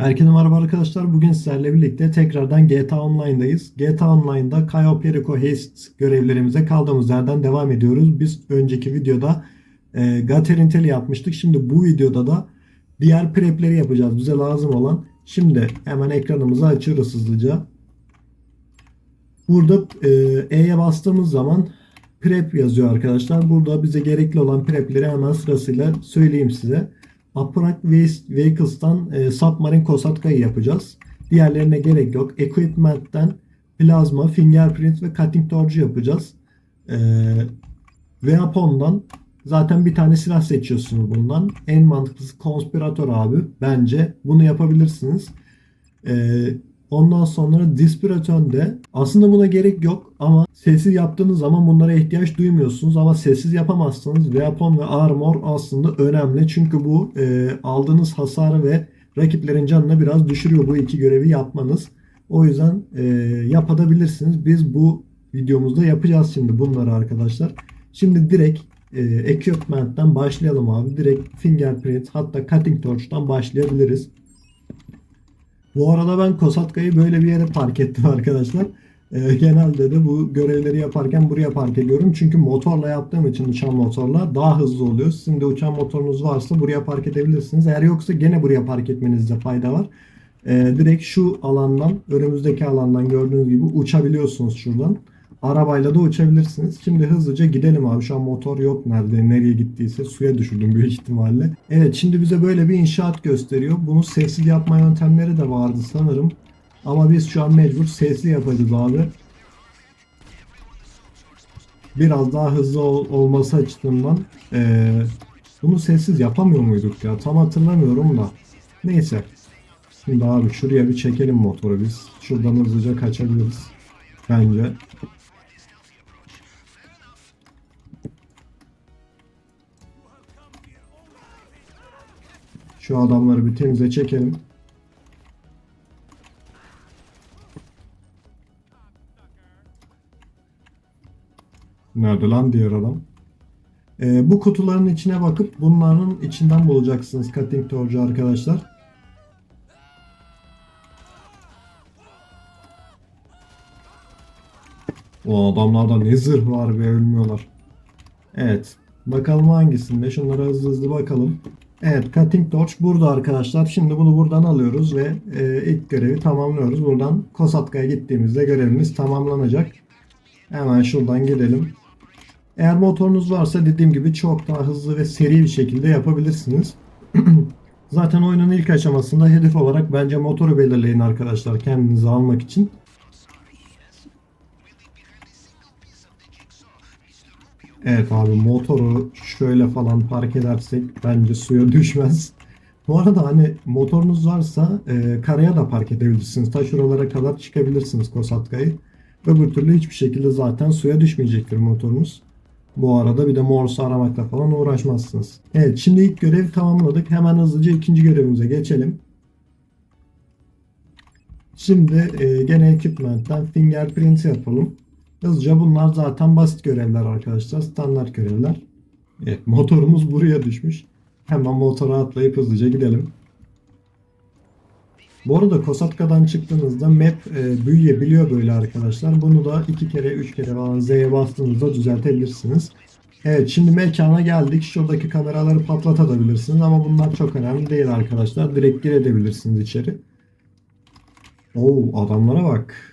Herkese merhaba arkadaşlar. Bugün sizlerle birlikte tekrardan GTA Online'dayız. GTA Online'da Cayo Perico Haste görevlerimize kaldığımız yerden devam ediyoruz. Biz önceki videoda e, Gater yapmıştık. Şimdi bu videoda da diğer prepleri yapacağız. Bize lazım olan. Şimdi hemen ekranımızı açıyoruz hızlıca. Burada e, E'ye bastığımız zaman prep yazıyor arkadaşlar. Burada bize gerekli olan prepleri hemen sırasıyla söyleyeyim size. Upright Vehicles'tan e, Submarine Kosatka'yı yapacağız. Diğerlerine gerek yok. Equipment'ten Plasma, Fingerprint ve Cutting Torch'u yapacağız. E, Weapon'dan zaten bir tane silah seçiyorsunuz bundan. En mantıklısı Conspirator abi. Bence bunu yapabilirsiniz. E, Ondan sonra Dispiratör'de aslında buna gerek yok ama sessiz yaptığınız zaman bunlara ihtiyaç duymuyorsunuz ama sessiz yapamazsınız. Weapon ve Armor aslında önemli çünkü bu e, aldığınız hasarı ve rakiplerin canını biraz düşürüyor bu iki görevi yapmanız. O yüzden e, yapabilirsiniz. Biz bu videomuzda yapacağız şimdi bunları arkadaşlar. Şimdi direkt e, Equipment'ten başlayalım abi. Direkt Fingerprint hatta Cutting Torch'tan başlayabiliriz. Bu arada ben Kosatka'yı böyle bir yere park ettim arkadaşlar. Ee, genelde de bu görevleri yaparken buraya park ediyorum. Çünkü motorla yaptığım için uçan motorla daha hızlı oluyor. Sizin de uçan motorunuz varsa buraya park edebilirsiniz. Eğer yoksa gene buraya park etmenizde fayda var. Ee, direkt şu alandan, önümüzdeki alandan gördüğünüz gibi uçabiliyorsunuz şuradan. Arabayla da uçabilirsiniz. Şimdi hızlıca gidelim abi. Şu an motor yok nerede, nereye gittiyse suya düşürdüm büyük ihtimalle. Evet şimdi bize böyle bir inşaat gösteriyor. Bunu sessiz yapma yöntemleri de vardı sanırım. Ama biz şu an mecbur sesli yapacağız abi. Biraz daha hızlı ol- olması açısından eee, bunu sessiz yapamıyor muyduk ya? Tam hatırlamıyorum da. Neyse. Şimdi abi şuraya bir çekelim motoru biz. Şuradan hızlıca kaçabiliriz. Bence. Şu adamları bir temize çekelim. Nerede lan diğer adam? Ee, bu kutuların içine bakıp bunların içinden bulacaksınız cutting torch'u arkadaşlar. O adamlarda ne zırh var be ölmüyorlar. Evet. Bakalım hangisinde. Şunlara hızlı hızlı bakalım. Evet Cutting Torch burada arkadaşlar. Şimdi bunu buradan alıyoruz ve e, ilk görevi tamamlıyoruz. Buradan Kosatka'ya gittiğimizde görevimiz tamamlanacak. Hemen şuradan gidelim. Eğer motorunuz varsa dediğim gibi çok daha hızlı ve seri bir şekilde yapabilirsiniz. Zaten oyunun ilk aşamasında hedef olarak bence motoru belirleyin arkadaşlar kendinize almak için. Evet abi motoru şöyle falan park edersek bence suya düşmez. Bu arada hani motorunuz varsa e, karaya da park edebilirsiniz. Ta şuralara kadar çıkabilirsiniz Kosatka'yı. Öbür türlü hiçbir şekilde zaten suya düşmeyecektir motorunuz. Bu arada bir de Morse aramakla falan uğraşmazsınız. Evet şimdi ilk görevi tamamladık. Hemen hızlıca ikinci görevimize geçelim. Şimdi e, gene equipment'ten fingerprint yapalım. Hızlıca bunlar zaten basit görevler arkadaşlar. Standart görevler. Evet motorumuz buraya düşmüş. Hemen motora atlayıp hızlıca gidelim. Bu arada Kosatka'dan çıktığınızda map e, büyüyebiliyor böyle arkadaşlar. Bunu da iki kere üç kere falan Z'ye bastığınızda düzeltebilirsiniz. Evet şimdi mekana geldik. Şuradaki kameraları patlatabilirsiniz ama bunlar çok önemli değil arkadaşlar. Direkt girebilirsiniz içeri. Oo adamlara bak.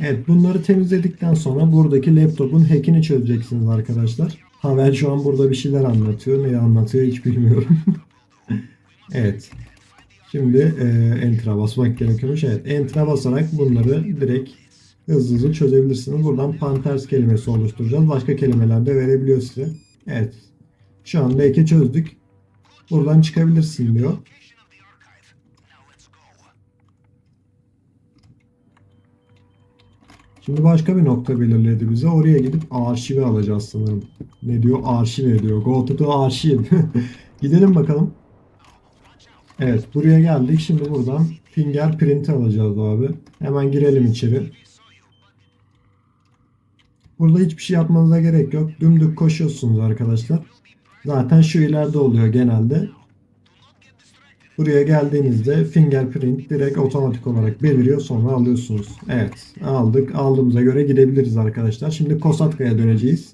Evet bunları temizledikten sonra buradaki laptopun hackini çözeceksiniz arkadaşlar. Havel şu an burada bir şeyler anlatıyor. Ne anlatıyor hiç bilmiyorum. evet. Şimdi e, enter'a basmak gerekiyormuş. Evet enter'a basarak bunları direkt hızlı hızlı çözebilirsiniz. Buradan Panthers kelimesi oluşturacağız. Başka kelimeler de verebiliyor size. Evet. Şu anda eki çözdük. Buradan çıkabilirsin diyor. Şimdi başka bir nokta belirledi bize. Oraya gidip arşivi alacağız sanırım. Ne diyor? Arşiv diyor. Go to the arşiv. Gidelim bakalım. Evet buraya geldik. Şimdi buradan fingerprint alacağız abi. Hemen girelim içeri. Burada hiçbir şey yapmanıza gerek yok. Dümdük koşuyorsunuz arkadaşlar. Zaten şu ileride oluyor genelde. Buraya geldiğinizde fingerprint direkt otomatik olarak beliriyor sonra alıyorsunuz. Evet aldık. Aldığımıza göre gidebiliriz arkadaşlar. Şimdi Kosatka'ya döneceğiz.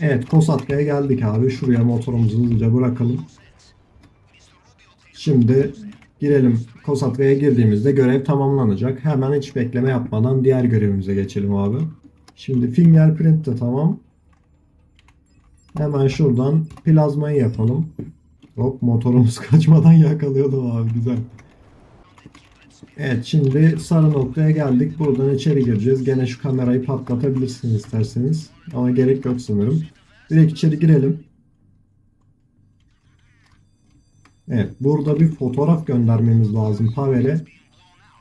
Evet Kosatka'ya geldik abi. Şuraya motorumuzu hızlıca bırakalım. Şimdi girelim. Kosatka'ya girdiğimizde görev tamamlanacak. Hemen hiç bekleme yapmadan diğer görevimize geçelim abi. Şimdi fingerprint de tamam. Hemen şuradan plazmayı yapalım. Hop motorumuz kaçmadan yakalıyordum abi güzel. Evet şimdi sarı noktaya geldik. Buradan içeri gireceğiz. Gene şu kamerayı patlatabilirsiniz isterseniz. Ama gerek yok sanırım. Direkt içeri girelim. Evet burada bir fotoğraf göndermemiz lazım Pavel'e.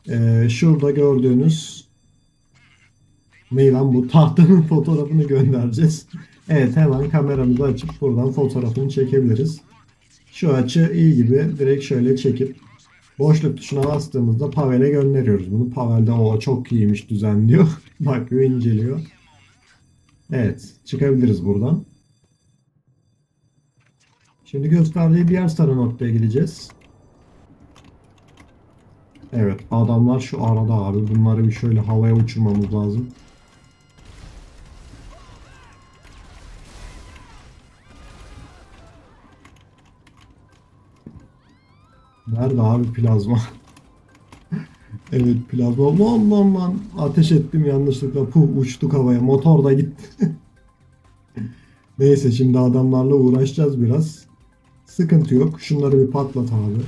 Ee, şurada gördüğünüz ne lan bu tahtanın fotoğrafını göndereceğiz. Evet hemen kameramızı açıp buradan fotoğrafını çekebiliriz. Şu açı iyi gibi direkt şöyle çekip boşluk tuşuna bastığımızda Pavel'e gönderiyoruz bunu. Pavel de o çok iyiymiş düzenliyor. Bakıyor inceliyor. Evet çıkabiliriz buradan. Şimdi gösterdiği diğer sarı noktaya gideceğiz. Evet adamlar şu arada abi. Bunları bir şöyle havaya uçurmamız lazım. Nerede abi plazma? evet plazma. Lan lan lan. Ateş ettim yanlışlıkla. Puh uçtuk havaya. Motor da gitti. Neyse şimdi adamlarla uğraşacağız biraz. Sıkıntı yok. Şunları bir patlat abi.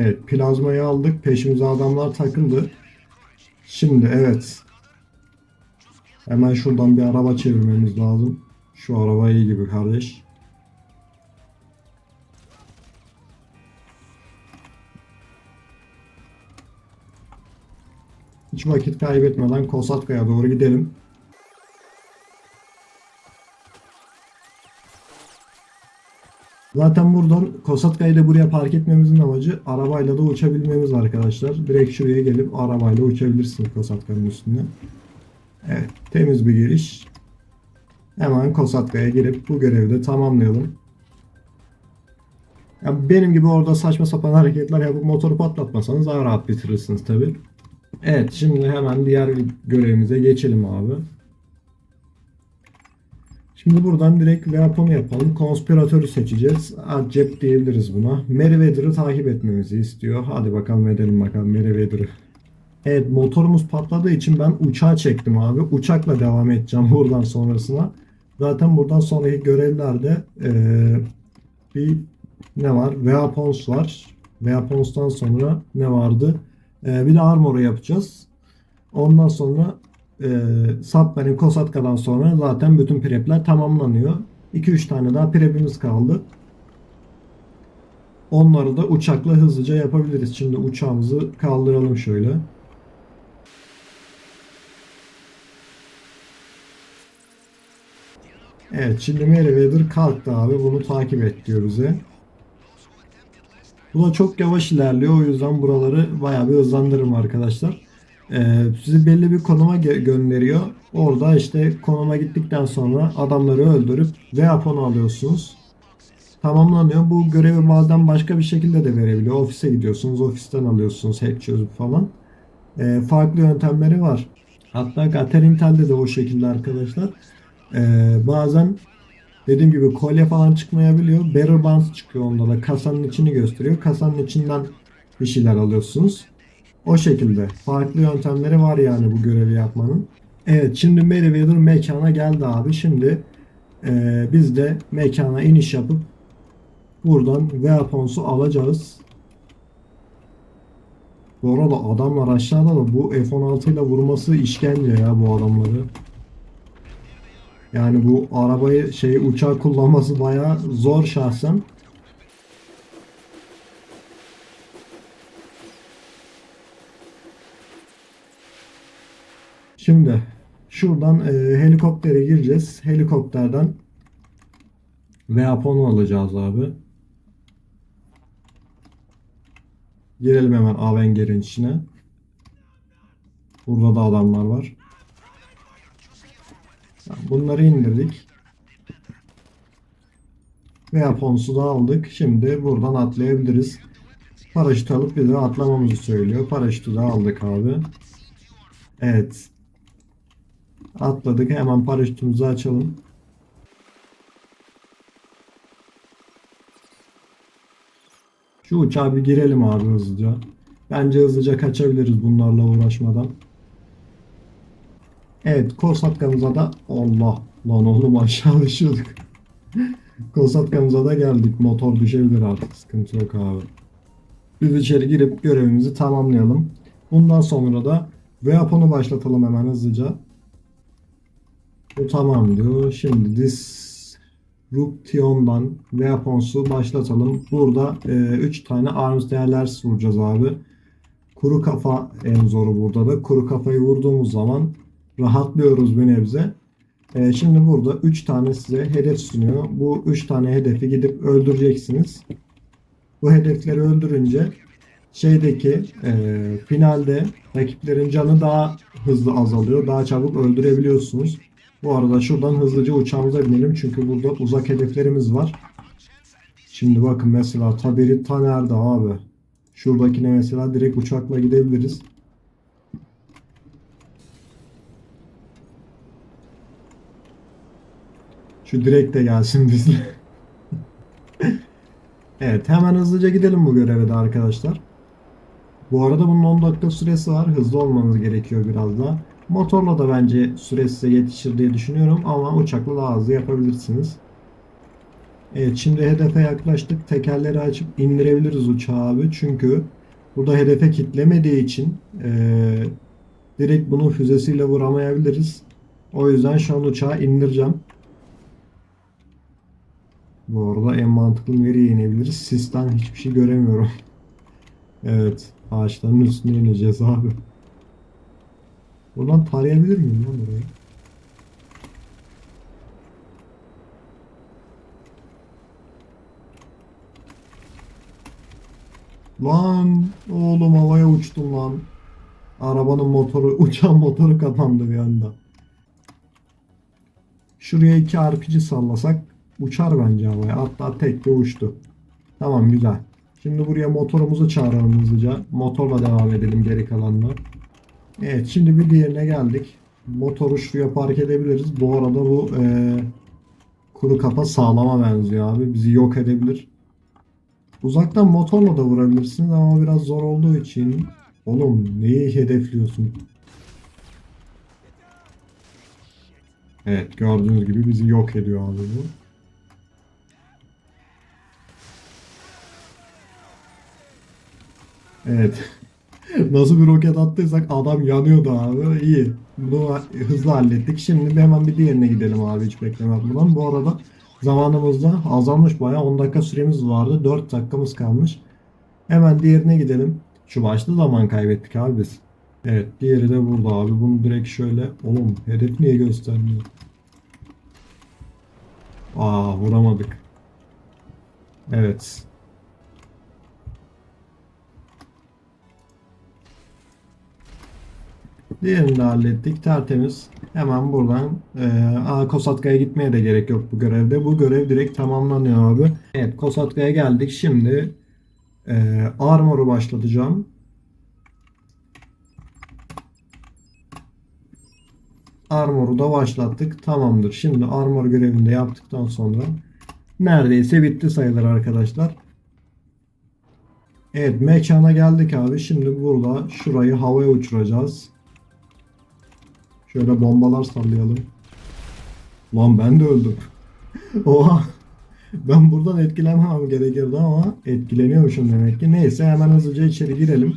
Evet plazmayı aldık. Peşimize adamlar takıldı. Şimdi evet. Hemen şuradan bir araba çevirmemiz lazım. Şu araba iyi gibi kardeş. Hiç vakit kaybetmeden Kosatka'ya doğru gidelim. Zaten buradan Kosatka'yı da buraya park etmemizin amacı arabayla da uçabilmemiz arkadaşlar. Direkt şuraya gelip arabayla uçabilirsiniz Kosatka'nın üstüne. Evet temiz bir giriş. Hemen Kosatka'ya girip bu görevi de tamamlayalım. Ya benim gibi orada saçma sapan hareketler yapıp motoru patlatmasanız daha rahat bitirirsiniz tabi. Evet şimdi hemen diğer görevimize geçelim abi. Şimdi buradan direkt weapon'u yapalım. Konspiratörü seçeceğiz. Acep diyebiliriz buna. Meriwether'ı takip etmemizi istiyor. Hadi bakalım edelim bakalım Meriwether'ı. Evet motorumuz patladığı için ben uçağa çektim abi. Uçakla devam edeceğim buradan sonrasına. Zaten buradan sonraki görevlerde ee, bir ne var? Weapons var. Weapons'tan sonra ne vardı? Ee, bir de armor'u yapacağız. Ondan sonra e, Submarine Kosatka'dan sonra zaten bütün prepler tamamlanıyor. 2-3 tane daha prepimiz kaldı. Onları da uçakla hızlıca yapabiliriz. Şimdi uçağımızı kaldıralım şöyle. Evet şimdi Meriwether kalktı abi. Bunu takip et diyor bize. Bu da çok yavaş ilerliyor. O yüzden buraları bayağı bir hızlandırırım arkadaşlar. Ee, sizi belli bir konuma gö- gönderiyor. Orada işte konuma gittikten sonra adamları öldürüp weapon alıyorsunuz. Tamamlanıyor. Bu görevi bazen başka bir şekilde de verebiliyor. Ofise gidiyorsunuz. Ofisten alıyorsunuz hack çözüp falan. Ee, farklı yöntemleri var. Hatta Gaterintel'de de o şekilde arkadaşlar. Ee, bazen dediğim gibi kolye falan çıkmayabiliyor. Bearer Bonds çıkıyor onda da. Kasanın içini gösteriyor. Kasanın içinden bir şeyler alıyorsunuz. O şekilde. Farklı yöntemleri var yani bu görevi yapmanın. Evet şimdi Meriwether mekana geldi abi. Şimdi e, biz de mekana iniş yapıp buradan Weapons'u alacağız. Bu arada adamlar aşağıda da bu F-16 ile vurması işkence ya bu adamları. Yani bu arabayı şey uçağı kullanması bayağı zor şahsen. Şimdi şuradan e, helikoptere gireceğiz. Helikopterden Weapon'u alacağız abi. Girelim hemen Avenger'in içine. Burada da adamlar var. Bunları indirdik. Weapons'u da aldık. Şimdi buradan atlayabiliriz. Paraşüt alıp bize atlamamızı söylüyor. Paraşütü de aldık abi. Evet. Atladık. Hemen paraşütümüzü açalım. Şu uçağa bir girelim abi hızlıca. Bence hızlıca kaçabiliriz bunlarla uğraşmadan. Evet Kosatkamıza da Allah lan oğlum aşağı düşüyorduk. Kosatkamıza da geldik. Motor düşebilir artık. Sıkıntı yok abi. Biz içeri girip görevimizi tamamlayalım. Bundan sonra da Weapon'u başlatalım hemen hızlıca. Bu tamam diyor. Şimdi Disruption'dan Weapons'u başlatalım. Burada 3 tane arms değerler vuracağız abi. Kuru kafa en zoru burada da. Kuru kafayı vurduğumuz zaman rahatlıyoruz bir nebze. E, şimdi burada 3 tane size hedef sunuyor. Bu 3 tane hedefi gidip öldüreceksiniz. Bu hedefleri öldürünce şeydeki e, finalde rakiplerin canı daha hızlı azalıyor. Daha çabuk öldürebiliyorsunuz. Bu arada şuradan hızlıca uçağımıza binelim. Çünkü burada uzak hedeflerimiz var. Şimdi bakın mesela Taberit nerede abi? Şuradakine mesela direkt uçakla gidebiliriz. Şu direkt de gelsin bizle. evet hemen hızlıca gidelim bu göreve de arkadaşlar. Bu arada bunun 10 dakika süresi var. Hızlı olmanız gerekiyor biraz daha. Motorla da bence süresi size yetişir diye düşünüyorum ama uçakla daha hızlı yapabilirsiniz. Evet şimdi hedefe yaklaştık. Tekerleri açıp indirebiliriz uçağı abi. Çünkü burada hedefe kitlemediği için ee, direkt bunu füzesiyle vuramayabiliriz. O yüzden şu an uçağı indireceğim. Bu arada en mantıklı nereye inebiliriz? Sisten hiçbir şey göremiyorum. evet. Ağaçların üstüne ineceğiz abi. Buradan tarayabilir miyim lan burayı? Lan oğlum havaya uçtum lan. Arabanın motoru, uçan motoru kapandı bir anda. Şuraya iki RPG sallasak uçar bence havaya. Hatta tek de uçtu. Tamam güzel. Şimdi buraya motorumuzu çağıralım hızlıca. Motorla devam edelim geri kalanla. Evet şimdi bir diğerine geldik. Motoru şuraya park edebiliriz. Bu arada bu e, kuru kafa sağlama benziyor abi. Bizi yok edebilir. Uzaktan motorla da vurabilirsiniz ama biraz zor olduğu için. Oğlum neyi hedefliyorsun? Evet gördüğünüz gibi bizi yok ediyor abi bu. Evet. Nasıl bir roket attıysak adam yanıyordu abi. İyi. Bunu hızlı hallettik. Şimdi hemen bir diğerine gidelim abi hiç beklemeden. Bu arada zamanımız da azalmış bayağı. 10 dakika süremiz vardı. 4 dakikamız kalmış. Hemen diğerine gidelim. Şu başta zaman kaybettik abi biz. Evet diğeri de burada abi. Bunu direkt şöyle. Oğlum hedef niye göstermiyor? Aa vuramadık. Evet. Diğerini de hallettik. Tertemiz. Hemen buradan e, Kosatka'ya gitmeye de gerek yok bu görevde. Bu görev direkt tamamlanıyor abi. Evet Kosatka'ya geldik. Şimdi e, Armor'u başlatacağım. Armor'u da başlattık. Tamamdır. Şimdi Armor görevini de yaptıktan sonra neredeyse bitti sayılır arkadaşlar. Evet mekana geldik abi. Şimdi burada şurayı havaya uçuracağız. Şöyle bombalar sallayalım. Lan ben de öldüm. Oha. Ben buradan etkilenmem gerekirdi ama etkileniyormuşum demek ki. Neyse hemen hızlıca içeri girelim.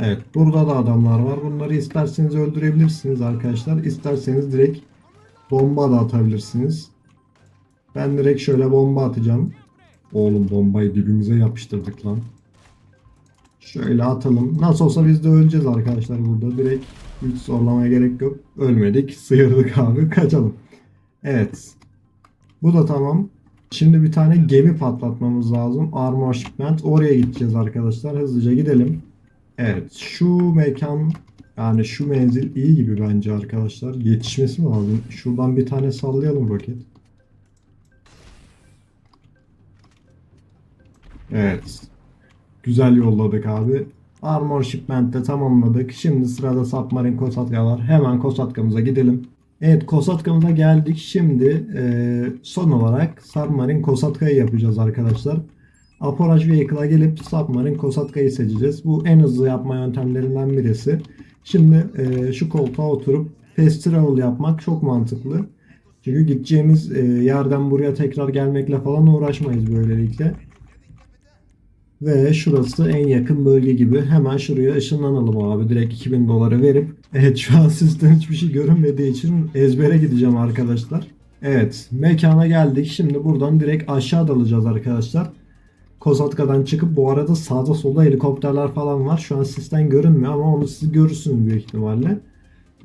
Evet burada da adamlar var. Bunları isterseniz öldürebilirsiniz arkadaşlar. İsterseniz direkt bomba da atabilirsiniz. Ben direkt şöyle bomba atacağım. Oğlum bombayı dibimize yapıştırdık lan. Şöyle atalım. Nasıl olsa biz de öleceğiz arkadaşlar burada. Direkt hiç zorlamaya gerek yok. Ölmedik. Sıyırdık abi. Kaçalım. Evet. Bu da tamam. Şimdi bir tane gemi patlatmamız lazım. Armor Shipment. Oraya gideceğiz arkadaşlar. Hızlıca gidelim. Evet. Şu mekan yani şu menzil iyi gibi bence arkadaşlar. Yetişmesi mi lazım? Şuradan bir tane sallayalım roket. Evet. Güzel yolladık abi. Armor Shipment'te tamamladık. Şimdi sırada Submarine Kosatka var. Hemen Kosatkamıza gidelim. Evet Kosatkamıza geldik. Şimdi e, son olarak Submarine Kosatka'yı yapacağız arkadaşlar. Aporaj Vehicle'a gelip Submarine Kosatka'yı seçeceğiz. Bu en hızlı yapma yöntemlerinden birisi. Şimdi e, şu koltuğa oturup fast travel yapmak çok mantıklı. Çünkü gideceğimiz e, yerden buraya tekrar gelmekle falan uğraşmayız böylelikle. Ve şurası en yakın bölge gibi. Hemen şuraya ışınlanalım abi. Direkt 2000 doları verip. Evet şu an sistem hiçbir şey görünmediği için ezbere gideceğim arkadaşlar. Evet mekana geldik. Şimdi buradan direkt aşağı dalacağız arkadaşlar. Kosatka'dan çıkıp bu arada sağda solda helikopterler falan var. Şu an sistem görünmüyor ama onu siz görürsünüz büyük ihtimalle.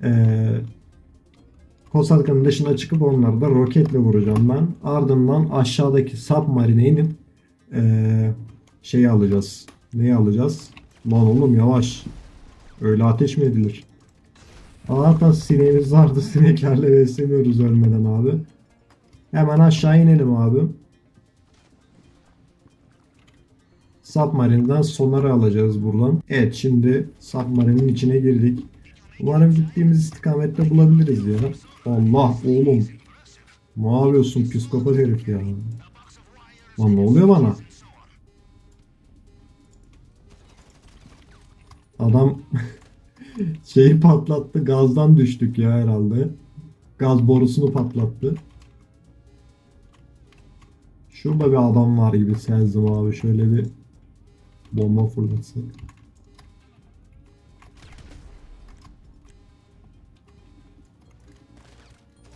Ee, Kosatka'nın dışına çıkıp onları da roketle vuracağım ben. Ardından aşağıdaki submarine inip ee, şeyi alacağız. Neyi alacağız? Lan oğlum yavaş. Öyle ateş mi edilir? Allah'tan sineğimiz vardı. Sineklerle besleniyoruz ölmeden abi. Hemen aşağı inelim abi. Submarine'den sonarı alacağız buradan. Evet şimdi Submarine'in içine girdik. Umarım gittiğimiz istikamette bulabiliriz ya. Allah oğlum. Ne yapıyorsun psikopat herif ya. Lan ne oluyor bana? Adam şeyi patlattı. Gazdan düştük ya herhalde. Gaz borusunu patlattı. Şurada bir adam var gibi sezdim abi. Şöyle bir bomba fırlatsak.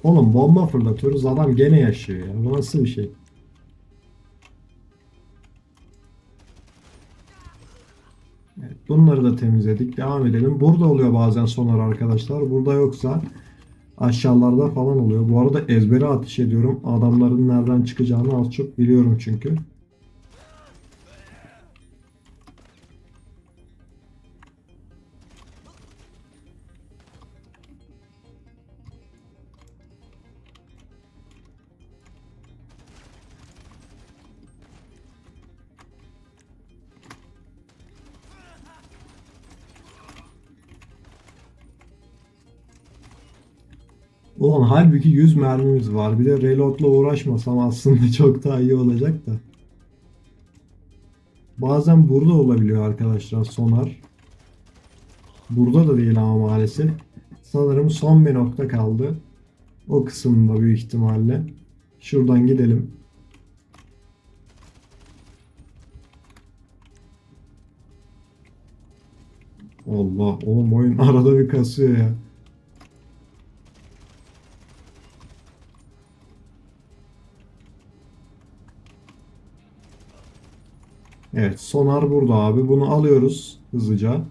Oğlum bomba fırlatıyoruz. Adam gene yaşıyor ya. Bu nasıl bir şey? Bunları da temizledik. Devam edelim. Burada oluyor bazen sonar arkadaşlar. Burada yoksa aşağılarda falan oluyor. Bu arada ezbere ateş ediyorum. Adamların nereden çıkacağını az çok biliyorum çünkü. Ulan halbuki 100 mermimiz var. Bir de reloadla uğraşmasam aslında çok daha iyi olacak da. Bazen burada olabiliyor arkadaşlar sonar. Burada da değil ama maalesef. Sanırım son bir nokta kaldı. O kısımda büyük ihtimalle. Şuradan gidelim. Allah oğlum oyun arada bir kasıyor ya. Evet sonar burada abi. Bunu alıyoruz hızlıca.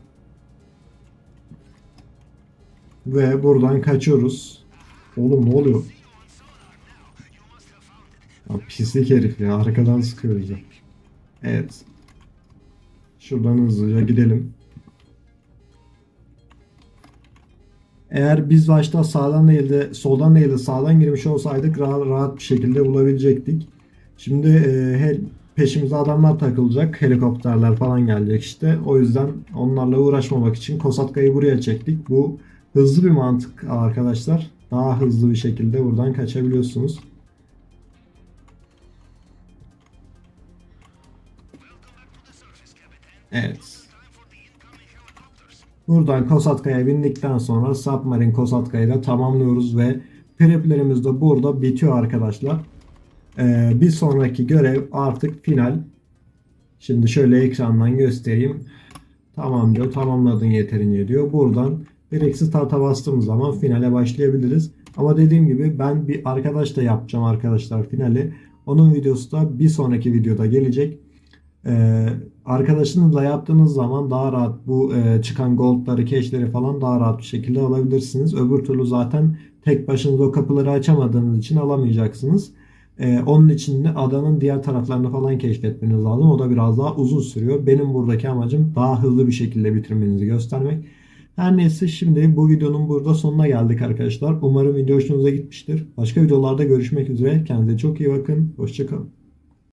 Ve buradan kaçıyoruz. Oğlum ne oluyor? Ya, pislik herif ya. Arkadan sıkıyor bize. Evet. Şuradan hızlıca gidelim. Eğer biz başta sağdan değil de soldan değil de sağdan girmiş olsaydık rahat, rahat bir şekilde bulabilecektik. Şimdi e, peşimize adamlar takılacak. Helikopterler falan gelecek işte. O yüzden onlarla uğraşmamak için Kosatka'yı buraya çektik. Bu hızlı bir mantık arkadaşlar. Daha hızlı bir şekilde buradan kaçabiliyorsunuz. Evet. Buradan Kosatka'ya bindikten sonra Submarine Kosatka'yı da tamamlıyoruz ve preplerimiz de burada bitiyor arkadaşlar. Ee, bir sonraki görev artık final. Şimdi şöyle ekrandan göstereyim. Tamam diyor. Tamamladın yeterince diyor. Buradan bir start'a bastığımız zaman finale başlayabiliriz. Ama dediğim gibi ben bir arkadaş da yapacağım arkadaşlar finali. Onun videosu da bir sonraki videoda gelecek. Ee, arkadaşınızla yaptığınız zaman daha rahat bu e, çıkan goldları, cashleri falan daha rahat bir şekilde alabilirsiniz. Öbür türlü zaten tek başınıza o kapıları açamadığınız için alamayacaksınız. E, onun için de adanın diğer taraflarını falan keşfetmeniz lazım. O da biraz daha uzun sürüyor. Benim buradaki amacım daha hızlı bir şekilde bitirmenizi göstermek. Her neyse şimdi bu videonun burada sonuna geldik arkadaşlar. Umarım video hoşunuza gitmiştir. Başka videolarda görüşmek üzere. Kendinize çok iyi bakın. Hoşçakalın.